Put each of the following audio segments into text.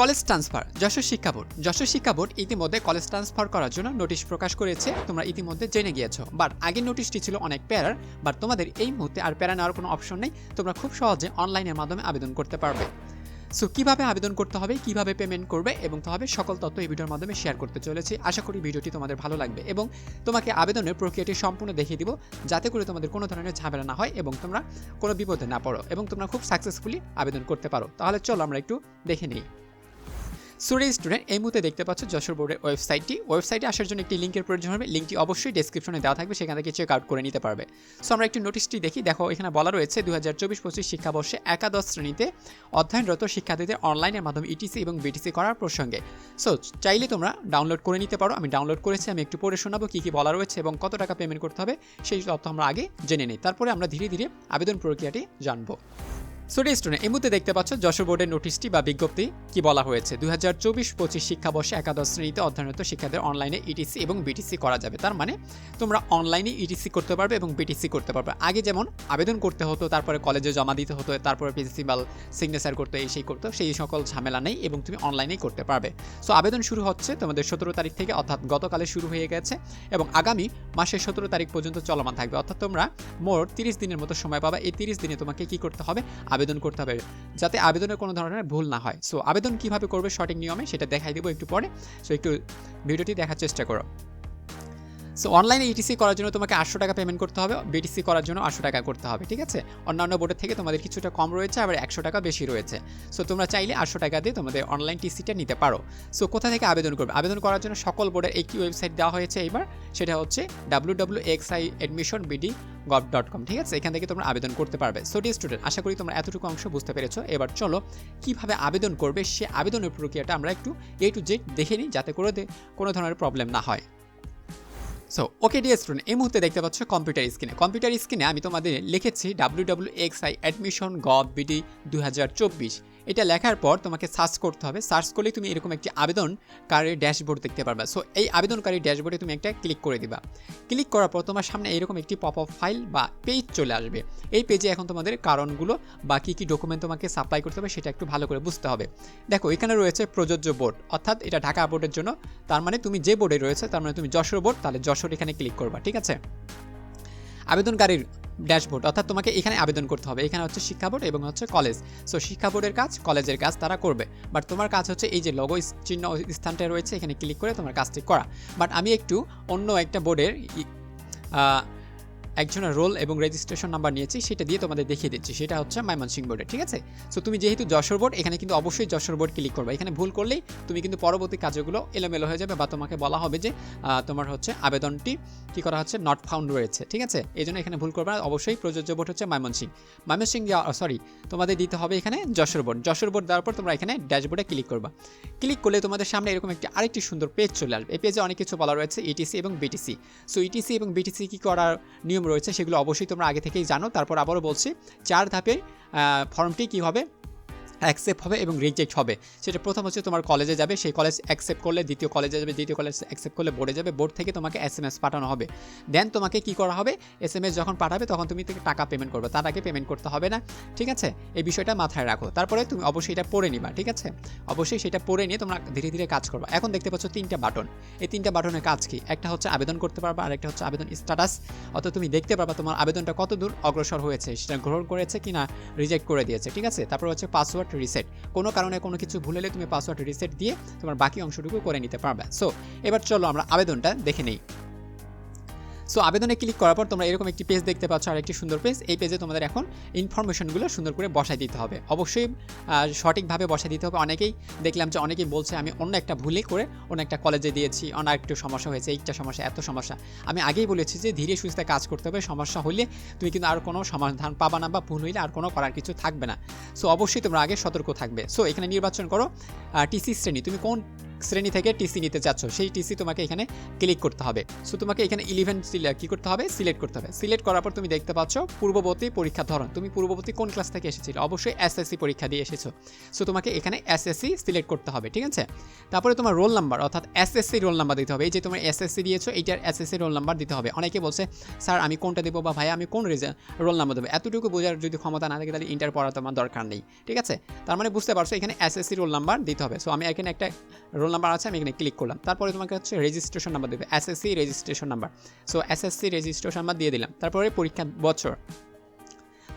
College transfer, Jessore শিক্ষা board. Jessore শিক্ষা board ইতিমধ্যে কলেজ ট্রান্সফার করার জন্য নোটিশ প্রকাশ করেছে। তোমরা ইতিমধ্যে জেনে গিয়েছো। বাট আগের নোটিশটি ছিল অনেক প্যারার, বাট তোমাদের এই মুহূর্তে আর প্যারা নেওয়ার কোনো অপশন নেই। তোমরা খুব সহজে অনলাইনের মাধ্যমে আবেদন করতে পারবে। সো কীভাবে আবেদন করতে হবে, কীভাবে পেমেন্ট করবে এবং তবে সকল তথ্য এই ভিডিওর মাধ্যমে শেয়ার করতে চলেছি। আশা করি ভিডিওটি তোমাদের ভালো লাগবে এবং তোমাকে আবেদনের প্রক্রিয়াটি সম্পূর্ণ দেখিয়ে দিব, যাতে করে তোমাদের কোনো ধরনের ঝামেলা না হয় এবং তোমরা কোনো বিপদে না পড়ো এবং তোমরা খুব সাকসেসফুলি আবেদন করতে পারো। তাহলে চলো আমরা একটু দেখে নিই। সুরে স্টুডেন্ট এই মুহূর্তে দেখতে পাচ্ছ যশোর বোর্ডের ওয়েবসাইটটি। ওয়েবসাইটে আসার জন্য একটি লিঙ্কের প্রয়োজন হবে। লিঙ্কটি অবশ্যই ডেসক্রিপশনে দেওয়া থাকবে, সেখান থেকে চেক আউট করে নিতে পারবে। সো আমরা একটু নোটিশটি দেখি। দেখো, এখানে বলা রয়েছে দু হাজার চব্বিশ পঁচিশ শিক্ষাবর্ষে একাদশ শ্রেণীতে অধ্যয়নরত শিক্ষার্থীদের অনলাইনের মাধ্যমে ইটিসি এবং বিটিসি করার প্রসঙ্গে। সো চাইলে তোমরা ডাউনলোড করে নিতে পারো। আমি ডাউনলোড করেছি, আমি একটু পড়ে শোনাবো কী কী বলা রয়েছে এবং কত টাকা পেমেন্ট করতে হবে, সেই তথ্য আমরা আগে জেনে নিই। তারপরে আমরা ধীরে ধীরে আবেদন প্রক্রিয়াটি জানব। সোডি স্টুডেন্ট, এই মুহূর্তে দেখতে পাচ্ছ যশোর বোর্ডের নোটিশটি বা বিজ্ঞপ্তি কি বলা হয়েছে? দুই হাজার চব্বিশ পঁচিশ শিক্ষাবর্ষে একাদশ শ্রেণীতে অধ্যয়নরত শিক্ষার্থীদের অনলাইনে ইটিসি এবং বিটিসি করা যাবে। তার মানে তোমরা অনলাইনে ইটিসি করতে পারবে এবং বিটিসি করতে পারবে। আগে যেমন আবেদন করতে হতো, তারপরে কলেজে জমা দিতে হতো, তারপরে প্রিন্সিপাল সিগনেচার করতে, এই সেই করতো, সেই সকল ঝামেলা নেই এবং তুমি অনলাইনেই করতে পারবে। সো আবেদন শুরু হচ্ছে তোমাদের সতেরো তারিখ থেকে, অর্থাৎ গতকালে শুরু হয়ে গেছে এবং আগামী মাসের সতেরো তারিখ পর্যন্ত চলমান থাকবে। অর্থাৎ তোমরা মোট তিরিশ দিনের মতো সময় পাবা। এই তিরিশ দিনে তোমাকে কি করতে হবে? আবেদন করতে হবে, যাতে আবেদনের কোনো ধরনের ভুল না হয়। সো আবেদন কীভাবে করবে সঠিক নিয়মে সেটা দেখাই দেবো একটু পরে। সো একটু ভিডিওটি দেখার চেষ্টা করো। সো অনলাইনে ইটিসি করার জন্য তোমাকে আটশো টাকা পেমেন্ট করতে হবে বিটিসি করার জন্য আটশো টাকা করতে হবে, ঠিক আছে? অন্যান্য বোর্ডের থেকে তোমাদের কিছুটা কম রয়েছে, আবার একশো টাকা বেশি রয়েছে। সো তোমরা চাইলে আটশো টাকা দিয়ে তোমাদের অনলাইন টিসিটা নিতে পারো। সো কোথা থেকে আবেদন করবে? আবেদন করার জন্য সকল বোর্ডের একটি ওয়েবসাইট দেওয়া হয়েছে এবার সেটা হচ্ছে W W X I admission BD gov dot com ঠিক আছে? এখান থেকে তোমরা আবেদন করতে পারবে। সো ডি স্টুডেন্ট আশা করি তোমরা এতটুকু অংশ বুঝতে পেরেছ। এবার চলো, কীভাবে আবেদন করবে সে আবেদনের প্রক্রিয়াটা আমরা একটু এ টু জেড দেখে নিই, যাতে করে কোনো ধরনের প্রবলেম না হয়। সো ওকে ডিয়ার স্টুডেন্ট এই মুহূর্তে দেখতে পাচ্ছ কম্পিউটার স্ক্রিনে কম্পিউটার স্ক্রিনে আমি তোমাদের লিখেছি W W X I admission gov BD দু হাজার চব্বিশ। এটা লেখার পর তোমাকে সার্চ করতে হবে। সার্চ করলে তুমি এরকম একটি আবেদনকারীর ড্যাশবোর্ড দেখতে পারবে। সো এই আবেদনকারী ড্যাশবোর্ডে তুমি একটা ক্লিক করে দিবা। ক্লিক করার পর তোমার সামনে এরকম একটি পপ আপ ফাইল বা পেজ চলে আসবে। এই পেজে এখন তোমাদের কারণগুলো বা কী কী ডকুমেন্ট তোমাকে সাপ্লাই করতে হবে সেটা একটু ভালো করে বুঝতে হবে। দেখো, এখানে রয়েছে প্রযোজ্য বোর্ড অর্থাৎ এটা ঢাকা বোর্ডের জন্য। তার মানে তুমি যে বোর্ডে রয়েছে, তার মানে তুমি যশোর বোর্ড তাহলে যশোর এখানে ক্লিক করবা, ঠিক আছে? আবেদনকারীর ড্যাশবোর্ড, অর্থাৎ তোমাকে এখানে আবেদন করতে হবে। এখানে হচ্ছে শিক্ষা বোর্ড এবং হচ্ছে কলেজ। সো শিক্ষা বোর্ডের কাজ, কলেজের কাজ তারা করবে। বাট তোমার কাজ হচ্ছে এই যে লগো চিহ্ন স্থানটা রয়েছে, এখানে ক্লিক করে তোমার কাজটি করা। বাট আমি একটু অন্য একটা বোর্ডের একজনের রোল এবং রেজিস্ট্রেশন নাম্বার নিয়েছি, সেটা দিয়ে তোমাদের দেখিয়ে দিচ্ছি। সেটা হচ্ছে মাইমনসিং বোর্ডে ঠিক আছে? সো তুমি যেহেতু যশোর বোর্ড এখানে কিন্তু অবশ্যই যশোর বোর্ড ক্লিক করবে। এখানে ভুল করলেই তুমি কিন্তু পরবর্তী কাজগুলো এলোমেলো হয়ে যাবে বা তোমাকে বলা হবে যে তোমার হচ্ছে আবেদনটি কি করা হচ্ছে নট ফাউন্ড রয়েছে, ঠিক আছে? এই জন্য এখানে ভুল করবে না। অবশ্যই প্রযোজ্য বোর্ড হচ্ছে মাইমনসিং ময়মনসিং সরি তোমাদের দিতে হবে এখানে যশোর বোর্ড যশোর বোর্ড দেওয়ার পর তোমরা এখানে ড্যাশবোর্ডে ক্লিক করবা। ক্লিক করলে তোমাদের সামনে এরকম একটি আরেকটি সুন্দর পেজ চলে আসবে। এই পেজে অনেক কিছু বলা রয়েছে ইটিসি এবং বিটিসি সো ইটিসি এবং বিটিসি কী করার নিয়ম রয়েছে সেগুলো অবশ্যই তোমরা আগে থেকেই জানো। তারপর আবারও বলছি, চার ধাপের ফর্মটি কী হবে? অ্যাকসেপ্ট হবে এবং রিজেক্ট হবে। সেটা প্রথম হচ্ছে তোমার কলেজে যাবে, সেই কলেজ অ্যাকসেপ্ট করলে, দ্বিতীয় কলেজে যাবে, দ্বিতীয় কলেজ অ্যাকসেপ্ট করলে বোর্ডে যাবে বোর্ড থেকে তোমাকে এস এম এস পাঠানো হবে। দেন তোমাকে কি করা হবে? এস এম এস যখন পাঠাবে, তখন তুমি টাকা পেমেন্ট করবে। তার আগে পেমেন্ট করতে হবে না, ঠিক আছে? এই বিষয়টা মাথায় রাখো। তারপরে তুমি অবশ্যই এটা পড়ে নিবা, ঠিক আছে? অবশ্যই সেটা পড়ে নিয়ে তোমরা ধীরে ধীরে কাজ করবা। এখন দেখতে পাচ্ছ তিনটা বাটন এই তিনটা বাটনের কাজ কি? একটা হচ্ছে আবেদন করতে পারবা আর একটা হচ্ছে আবেদন স্ট্যাটাস অত তুমি দেখতে পারবা তোমার আবেদনটা কত দূর অগ্রসর হয়েছে, সেটা গ্রহণ করেছে কি না রিজেক্ট করে দিয়েছে, ঠিক আছে? তারপর হচ্ছে পাসওয়ার্ড রিসেট কোনো কারণে কোনো কিছু ভুলে তুমি পাসওয়ার্ড রিসেট দিয়ে তোমার বাকি অংশটুকু করে নিতে পারবে। সো এবার চলো আমরা আবেদনটা দেখে নেই। সো আবেদনে ক্লিক করার পর তোমরা এরকম একটি পেজ দেখতে পাচ্ছ আর একটি সুন্দর পেজ এই পেজে তোমাদের এখন ইনফরমেশনগুলো সুন্দর করে বসাই দিতে হবে। অবশ্যই সঠিকভাবে বসাই দিতে হবে। অনেকেই দেখলাম যে অনেকেই বলছে, আমি অন্য একটা ভুলে করে অন্য একটা কলেজে দিয়েছি। অন্য একটু সমস্যা হয়েছে, এইটা সমস্যা, এত সমস্যা। আমি আগেই বলেছি যে ধীরে সুস্থে কাজ করতে হবে। সমস্যা হলে তুমি কিন্তু আর কোনো সমাধান পাবা না বা ভুল হইলে আর কোনো করার কিছু থাকবে না। সো অবশ্যই তোমরা আগে সতর্ক থাকবে। সো এখানে নির্বাচন করো। টিসি শ্রেণি, তুমি কোন শ্রেণি থেকে টিসি নিতে চাচ্ছ, সেই টিসি তোমাকে এখানে ক্লিক করতে হবে। সো তোমাকে এখানে ইলেভেন কি করতে হবে? সিলেক্ট করতে হবে। সিলেক্ট করার পর তুমি দেখতে পাচ্ছ পূর্ববর্তী পরীক্ষার ধরন। তুমি পূর্ববর্তী কোন ক্লাস থেকে এসেছিলে? অবশ্যই এসএসসি পরীক্ষা দিয়ে এসেছ। সো তোমাকে এখানে এসএসসি সিলেক্ট করতে হবে, ঠিক আছে? তারপরে তোমার রোল নাম্বার অর্থাৎ এসএসসি রোল নাম্বার দিতে হবে। এই যে তোমার এসএসসি দিয়েছ, এইটার এসএসসি রোল নাম্বার দিতে হবে। অনেকে বলছে, স্যার, আমি কোনটা দেবো বা ভাই আমি কোন রোল নাম্বার দেবো? এতটুকু বোঝার যদি ক্ষমতা না থাকে, তাহলে ইন্টার পড়া তোমার দরকার নেই, ঠিক আছে? তার মানে বুঝতে পারছ, এখানে এসএসসি রোল নাম্বার দিতে হবে। সো আমি এখানে একটা রোল নাম্বার আছে, আমি এখানে ক্লিক করলাম। তারপরে তোমাকে হচ্ছে রেজিস্ট্রেশন নাম্বার দেবে SSC registration number so SSC registration number দিয়ে দিলাম। তারপরে পরীক্ষা বছর।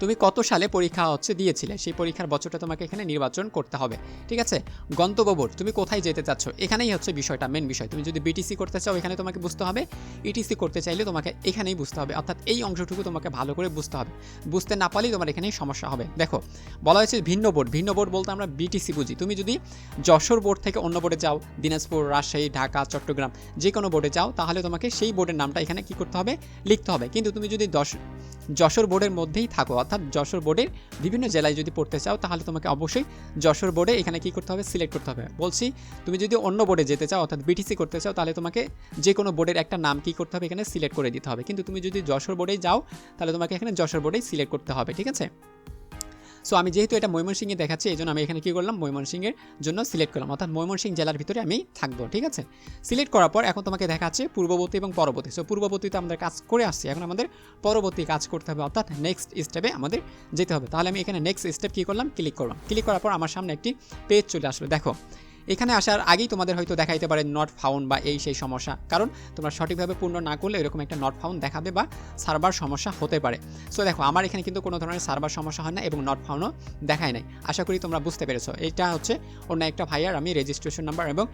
তুমি কত সালে পরীক্ষা হচ্ছে দিয়েছিলে? সেই পরীক্ষার বছরটা তোমাকে এখানে নির্বাচন করতে হবে, ঠিক আছে? গন্তব্য বোর্ড, তুমি কোথায় যেতে চাচ্ছ? এখানেই হচ্ছে বিষয়টা মেন বিষয়। তুমি যদি বিটিসি করতে চাও, এখানে তোমাকে বুঝতে হবে। ইটিসি করতে চাইলে তোমাকে এখানেই বুঝতে হবে। অর্থাৎ এই অংশটুকু তোমাকে ভালো করে বুঝতে হবে। বুঝতে না পারলেই তোমার এখানেই সমস্যা হবে। দেখো, বলা হয়েছে ভিন্ন বোর্ড। ভিন্ন বোর্ড বলতে আমরা বিটিসি বুঝি। তুমি যদি যশোর বোর্ড থেকে অন্য বোর্ডে যাও, দিনাজপুর, রাজশাহী, ঢাকা, চট্টগ্রাম, যে কোনো বোর্ডে যাও, তাহলে তোমাকে সেই বোর্ডের নামটা এখানে কি করতে হবে? লিখতে হবে। কিন্তু তুমি যদি দশ, যশোর বোর্ডের মধ্যেই থাকো অর্থাৎ যশোর বোর্ডের বিভিন্ন জেলায় যদি পড়তে চাও, তাহলে তোমাকে অবশ্যই যশোর বোর্ডে এখানে কি করতে হবে? সিলেক্ট করতে হবে। বলছি, তুমি যদি অন্য বোর্ডে যেতে চাও, অর্থাৎ বিটিসি করতে চাও, তাহলে তোমাকে যে কোনো বোর্ডের একটা নাম কি করতে হবে? এখানে সিলেক্ট করে দিতে হবে। কিন্তু তুমি যদি যশোর বোর্ডেই যাও, তাহলে তোমাকে এখানে যশোর বোর্ডেই সিলেক্ট করতে হবে, ঠিক আছে? সো আমি যেহেতু এটা ময়মনসিংহে দেখাচ্ছি এই জন্য আমি এখানে কী করলাম? ময়মনসিংহের জন্য সিলেক্ট করলাম। অর্থাৎ ময়মনসিংহ জেলার ভিতরে আমি থাকব, ঠিক আছে? সিলেক্ট করার পর এখন তোমাকে দেখাচ্ছে পূর্ববর্তী এবং পরবর্তী। সো পূর্ববর্তীতে আমাদের কাজ করে আসছি। এখন আমাদের পরবর্তী কাজ করতে হবে, অর্থাৎ নেক্সট স্টেপে আমাদের যেতে হবে। তাহলে আমি এখানে নেক্সট স্টেপ কী করলাম? ক্লিক করলাম। ক্লিক করার পর আমার সামনে একটি পেজ চলে আসবে। দেখো এখানে আসার আগেই তোমাদের হয়তো দেখাইতে পারে নট ফাউন্ড বা এই সেই সমস্যা। কারণ তোমরা সঠিকভাবে পূর্ণ না করলে এরকম একটা নট ফাউন্ড দেখাবে বা সার্ভার সমস্যা হতে পারে। সো দেখো, আমার এখানে কিন্তু কোনো ধরনের সার্ভার সমস্যা হয় না এবং নট ফাউন্ডও দেখায় নাই। আশা করি তোমরা বুঝতে পেরেছ। এটা হচ্ছে অন্য একটা ভাইয়ার আমি রেজিস্ট্রেশন নাম্বার এবং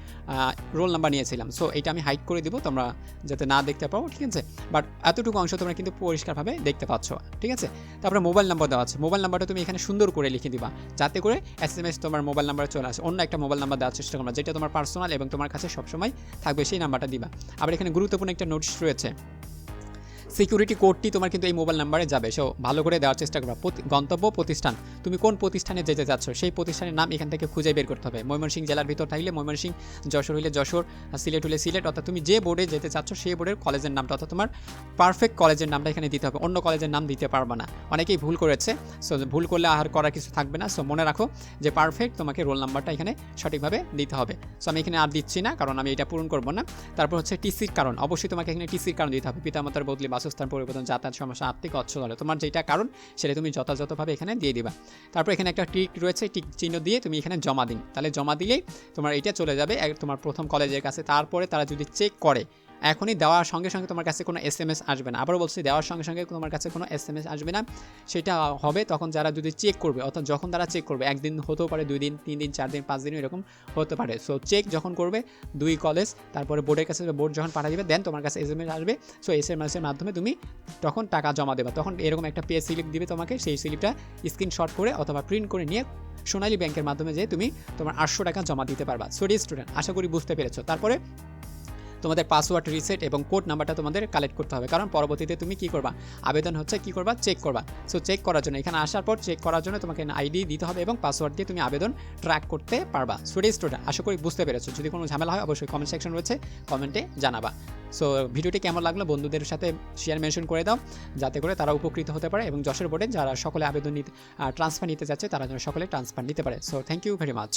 রোল নাম্বার নিয়েছিলাম। সো এটা আমি হাইড করে দিব তোমরা যাতে না দেখতে পাও, ঠিক আছে? বাট এতটুকু অংশ তোমরা কিন্তু পরিষ্কারভাবে দেখতে পাচ্ছ, ঠিক আছে? তারপরে মোবাইল নাম্বার দেওয়া আছে। মোবাইল নাম্বারটা তুমি এখানে সুন্দর করে লিখে দিবা। যাতে করে এস এম এস তোমার মোবাইল নাম্বারে চলে আসে। অন্য একটা মোবাইল নাম্বার দেওয়ার চেষ্টা করবা, যেটা তোমার পার্সোনাল এবং তোমার কাছে সবসময় থাকবে, সেই নাম্বারটা দিবা। আবার এখানে গুরুত্বপূর্ণ একটা নোটিশ রয়েছে। সিকিউরিটি কোডটি তোমার কিন্তু এই মোবাইল নাম্বারে যাবে। সো ভালো করে দেওয়ার চেষ্টা করবা। গন্তব্য প্রতিষ্ঠান। তুমি কোন প্রতিষ্ঠানে যেতে চাচ্ছ, সেই প্রতিষ্ঠানের নাম এখান থেকে খুঁজে বের করতে হবে। ময়মনসিংহ জেলার ভিতর থাকলে ময়মনসিংহ, যশোর হইলে যশোর সিলেট হলে সিলেট, অর্থাৎ তুমি যে বোর্ডে যেতে চাচ্ছ, সেই বোর্ডের কলেজের নামটা, অর্থাৎ তোমার পারফেক্ট কলেজের নামটা এখানে দিতে হবে। অন্য কলেজের নাম দিতে পারবে না। অনেকেই ভুল করেছে। সো ভুল করলে আর করার কিছু থাকবে না। সো মনে রাখো যে পারফেক্ট তোমাকে রোল নাম্বারটা এখানে সঠিকভাবে দিতে হবে। সো আমি এখানে আর দিচ্ছি না, কারণ আমি এটা পূরণ করব না। তারপর হচ্ছে টিসির কারণ। অবশ্যই তোমাকে এখানে টিসির কারণ দিতে হবে। পিতামাতার বদলে বাসস্থান পরিবর্তন, যাতায়াত সমস্যা, আর্থিক অচ্ছলতা তোমার যেটা কারণ সেটা তুমি যথাযথভাবে এখানে দিয়ে দিবা। তারপর এখানে একটা টিক রয়েছে, টিক চিহ্ন দিয়ে তুমি এখানে জমা দিন। তাহলে জমা দিলেই তোমার এটা চলে যাবে তোমার প্রথম কলেজের কাছে। তারপরে তারা যদি চেক করে এখনই দেওয়ার সঙ্গে সঙ্গে তোমার কাছে কোনো এস এম এস আসবে না। আবারও বলছি, দেওয়ার সঙ্গে সঙ্গে তোমার কাছে কোনো এস এম এস আসবে না। সেটা হবে তখন যারা যদি চেক করবে, অর্থাৎ যখন তারা চেক করবে, একদিন হতেও পারে, দুই দিন, তিন দিন, চার দিন, পাঁচ দিন এরকম হতে পারে। সো চেক যখন করবে, দুই কলেজ তারপরে বোর্ডের কাছে বোর্ড যখন পাঠিয়ে দেবে দেন তোমার কাছে এস এম এস আসবে। সো এস এম এসের মাধ্যমে তুমি তখন টাকা জমা দেবে। তখন এরকম একটা পে স্লিপ দিবে তোমাকে, সেই স্লিপটা স্ক্রিনশট করে অথবা প্রিন্ট করে নিয়ে সোনালী ব্যাংকের মাধ্যমে যে তুমি তোমার আটশো টাকা জমা দিতে পারবা। সরি স্টুডেন্ট আশা করি বুঝতে পেরেছ। তারপরে তোমাদের পাসওয়ার্ড রিসেট এবং কোড নাম্বারটা তোমাদের কালেক্ট করতে হবে। কারণ পরবর্তীতে তুমি কি করবা? আবেদন হচ্ছে কি করবা? চেক করবা। সো চেক করার জন্য, এখানে আসার পর চেক করার জন্য তোমাকে আইডি দিতে হবে এবং পাসওয়ার্ড দিয়ে তুমি আবেদন ট্র্যাক করতে পারবা। স্টুডি স্টুডেন্ট আশা করি বুঝতে পেরেছ। যদি কোনো ঝামেলা হয়, অবশ্যই কমেন্ট সেকশন রয়েছে কমেন্টে জানাবা। সো ভিডিওটি কেমন লাগল বন্ধুদের সাথে শেয়ার মেনশন করে দাও, যাতে করে তারা উপকৃত হতে পারে এবং যশোর বোর্ডে যারা সকলে আবেদন নিতে ট্রান্সফার নিতে যাচ্ছে, তারা যেন সকলে ট্রান্সফার নিতে পারে। So thank you very much